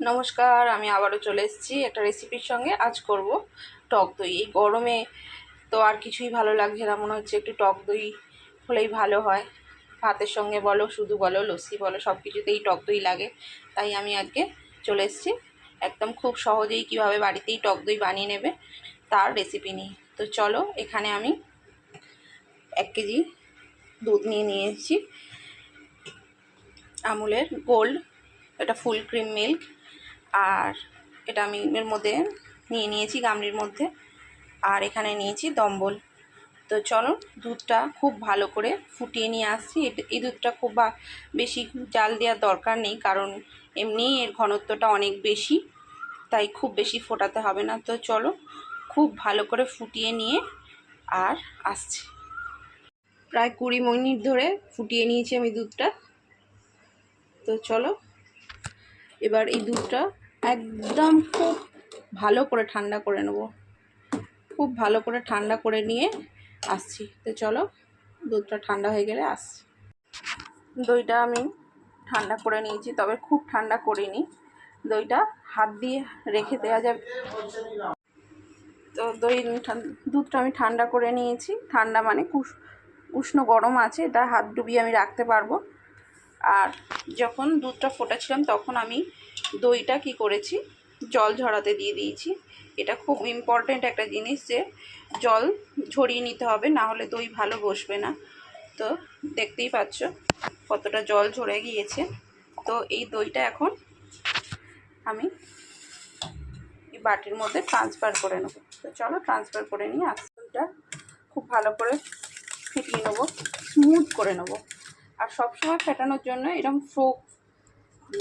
নমস্কার, আমি আবারও চলে এসেছি একটা রেসিপির সঙ্গে। আজ করব টক দই। এই গরমে তো আর কিছুই ভালো লাগছে না, মনে হচ্ছে একটু টক দই হলেই ভালো হয়। ভাতের সঙ্গে বলো, শুধু বলো, লস্যি বলো সব কিছুতেই টক দই লাগে। তাই আমি আজকে চলে এসেছি। একদম খুব সহজেই কীভাবে বাড়িতেই টক দই বানিয়ে নেবে তার রেসিপি নিয়ে। তো চলো, এখানে আমি এক কেজি দুধ নিয়ে নিয়ে এসেছি আমুলের গোল্ড এটা ফুল ক্রিম মিল্ক আর এটা আমি এর মধ্যে নিয়ে নিয়েছি গামলির মধ্যে। আর এখানে নিয়েছি দম্বল। তো চলো দুধটা খুব ভালো করে ফুটিয়ে নিয়ে আসছি। এই দুধটা খুব বেশি জাল দেওয়ার দরকার নেই কারণ এমনিই এর ঘনত্বটা অনেক বেশি, তাই খুব বেশি ফোটাতে হবে না। তো চলো খুব ভালো করে ফুটিয়ে নিয়ে আর আসছি। প্রায় কুড়ি মিনিট ধরে ফুটিয়ে নিয়েছি আমি দুধটা। তো চলো এবার এই দুধটা একদম খুব ভালো করে ঠান্ডা করে নেব। খুব ভালো করে ঠান্ডা করে নিয়ে আসছি। তো চলো, দুধটা ঠান্ডা হয়ে গেলে আসছি। দইটা আমি ঠান্ডা করে নিয়েছি, তবে খুব ঠান্ডা করিনি। দইটা হাত দিয়ে রেখে দেওয়া যাবে। তো দই দুধটা আমি ঠান্ডা করে নিয়েছি। ঠান্ডা মানে উষ্ণ গরম আছে, এটা হাত ডুবিয়ে আমি রাখতে পারব। আর যখন দুধটা ফোটাচ্ছিলাম তখন আমি দইটা কি করেছি? জল ঝরাতে দিয়ে দিয়েছি। এটা খুব ইম্পর্ট্যান্ট একটা জিনিস যে, জল ঝরিয়ে নিতে হবে, না হলে দই ভালো বসবে না। তো দেখতেই পাচ্ছ কতটা জল ঝরে গিয়েছে। তো এই দইটা এখন আমি এই বাটির মধ্যে ট্রান্সফার করে নেব। তো চলো ট্রান্সফার করে নিয়ে আসতে খুব ভালো করে ফেটিয়ে নেব স্মুথ করে নেব। আর সবসময় ফেটানোর জন্য এরকম ফোক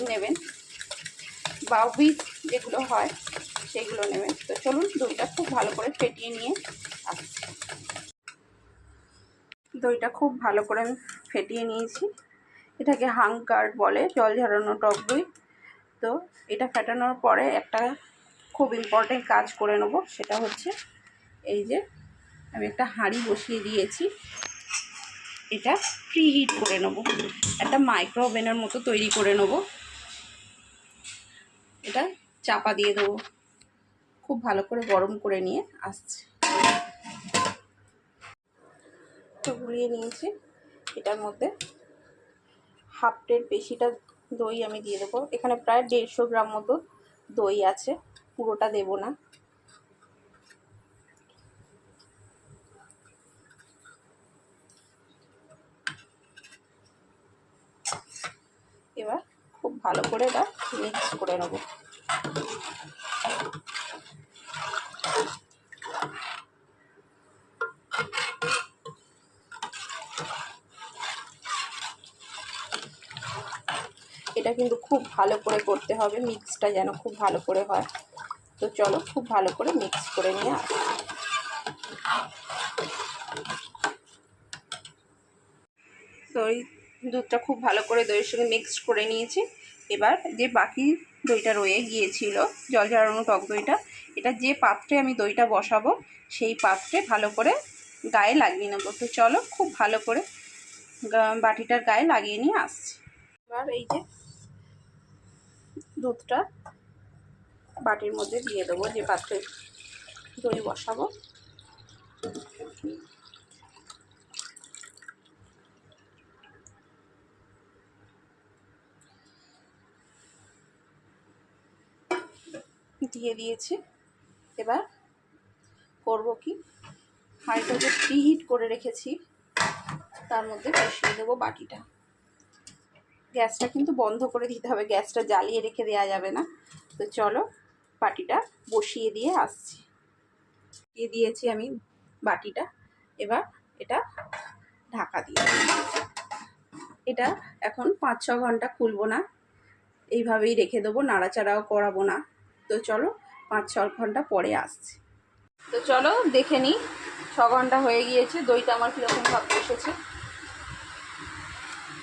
নেবেন, বা হুইপ যেগুলো হয়, সেগুলো নেবেন। তো চলুন দইটা খুব ভালো করে ফেটিয়ে নিয়ে আসছি। দইটা খুব ভালো করে আমি ফেটিয়ে নিয়েছি। এটাকে হাংকার্ড বলে, জল ঝরানো টক দই। তো এটা ফেটানোর পরে একটা খুব ইম্পর্টেন্ট কাজ করে নেব, সেটা হচ্ছে এই যে আমি একটা হাঁড়ি বসিয়ে দিয়েছি। এটা প্রি হিট করে নেব। একটা মাইক্রো ওভেনের মতো তৈরি করে নেব। এটা চাপা দিয়ে দেবো। খুব ভালো করে গরম করে নিয়ে আসছে। তো গুলিয়ে নিয়েছি। এটার মধ্যে হাফ প্লেট বেশিটা দই আমি দিয়ে দেবো। এখানে প্রায় দেড়শো গ্রাম মতো দই আছে। পুরোটা দেব না এবার খুব ভালো করে এটা মিক্স করে নেব। এটা কিন্তু খুব ভালো করে করতে হবে মিক্সটা যেন খুব ভালো করে হয়। তো চলো খুব ভালো করে মিক্স করে নিয়ে আসি। এই দুধটা খুব ভালো করে দইয়ের সঙ্গে মিক্সড করে নিয়েছি। এবার যে বাকি দইটা রয়ে গিয়েছিল, জল ঝরানো টক দইটা, এটা যে পাত্রে আমি দইটা বসাবো, সেই পাত্রে ভালো করে গায়ে লাগিয়ে নেব। তো চলো খুব ভালো করে বাটিটার গায়ে লাগিয়ে নিয়ে আসছি। এবার এই যে দুধটা বাটির মধ্যে দিয়ে দেবো, যে পাত্রে দই বসাবো। দিয়ে দিয়েছি। এবার করব কি? হাঁড়িটা যে প্রিহিট করে রেখেছি। তার মধ্যে বসিয়ে দেবো বাটিটা। গ্যাসটা কিন্তু বন্ধ করে দিতে হবে। গ্যাসটা জ্বালিয়ে রেখে দেওয়া যাবে না। তো চলো বাটিটা বসিয়ে দিয়ে আসছি। দিয়ে দিয়েছি আমি বাটিটা। এবার এটা ঢাকা দিয়ে। এটা এখন পাঁচ ছ ঘণ্টা খুলবো না। এইভাবেই রেখে দেবো। নাড়াচাড়াও করাবো না। তো চলো পাঁচ ছ ঘণ্টা পরে আসছি। তো চলো দেখে নিই, ছ ঘণ্টা হয়ে গিয়েছে, দইটা আমার কীরকম ভাব বসেছে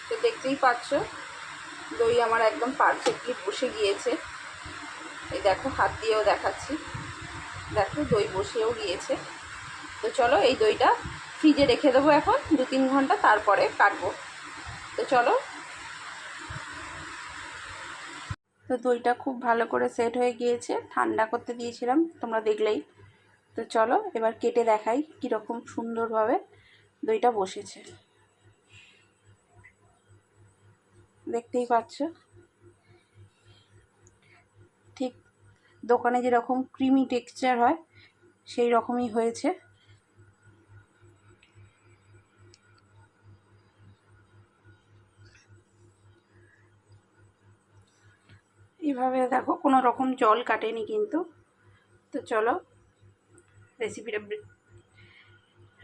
তো দেখতেই পাচ্ছ, দই আমার একদম পারফেক্টলি বসে গিয়েছে। এই দেখো, হাত দিয়েও দেখাচ্ছি। দেখো, দই বসেও গিয়েছে। তো চলো এই দইটা ফ্রিজে রেখে দেবো এখন দু তিন ঘণ্টা তারপরে কাটবো। তো চলো তো দইটা খুব ভালো করে সেট হয়ে গিয়েছে। ঠান্ডা করতে দিয়েছিলাম, তোমরা দেখলেই। তো চলো, এবার কেটে দেখাই কীরকম সুন্দরভাবে দইটা বসেছে। দেখতেই পাচ্ছ? ঠিক দোকানে যেরকম ক্রিমি টেক্সচার হয়, সেই রকমই হয়েছে। এইভাবে দেখো, কোনো রকম জল কাটেনি কিন্তু। তো চলো রেসিপিটা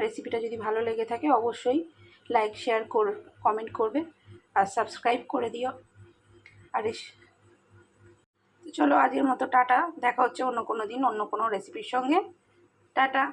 রেসিপিটা যদি ভালো লেগে থাকে অবশ্যই লাইক শেয়ার কর কমেন্ট করবে আর সাবস্ক্রাইব করে দিও। আর তো চলো, আজকের মতো টাটা, দেখা হচ্ছে অন্য কোনো দিন, অন্য কোনো রেসিপির সঙ্গে। টাটা।